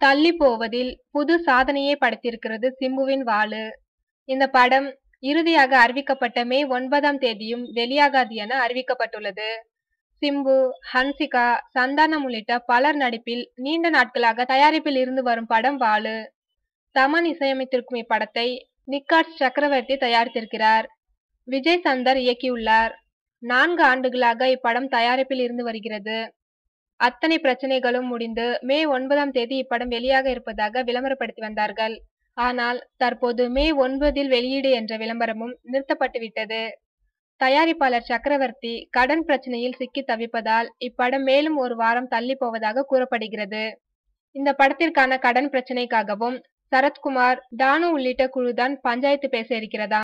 தள்ளி போவதில் புது சாதனையை படைத்திருக்கிறது சிம்புவின் வாலு இந்த படம் இறுதியாக அறிவிக்கப்பட்ட மே ஒன்பதாம் தேதியும் வெளியாகாது என அறிவிக்கப்பட்டுள்ளது. சிம்பு ஹன்சிகா சந்தானம் உள்ளிட்ட பலர் நடிப்பில் நீண்ட நாட்களாக தயாரிப்பில் இருந்து வரும் படம் வாலு தமன் இசையமைத்திருக்கும் இப்படத்தை நிக்காட் சக்கரவர்த்தி தயாரித்திருக்கிறார். விஜய் சந்தர் இயக்கியுள்ளார். நான்கு ஆண்டுகளாக இப்படம் தயாரிப்பில் இருந்து வருகிறது. அத்தனை பிரச்சனைகளும் முடிந்து மே ஒன்பதாம் தேதி இப்படம் வெளியாக இருப்பதாக விளம்பரப்படுத்தி வந்தார்கள். ஆனால் தற்போது மே ஒன்பதில் வெளியீடு என்ற விளம்பரமும் நிறுத்தப்பட்டுவிட்டது. தயாரிப்பாளர் சக்கரவர்த்தி கடன் பிரச்சனையில் சிக்கி தவிப்பதால் இப்படம் மேலும் ஒரு வாரம் தள்ளி போவதாக கூறப்படுகிறது. இந்த படத்திற்கான கடன் பிரச்சனைக்காகவும் சரத்குமார் தானு உள்ளிட்ட குழுதான் பஞ்சாயத்து பேச இருக்கிறதா?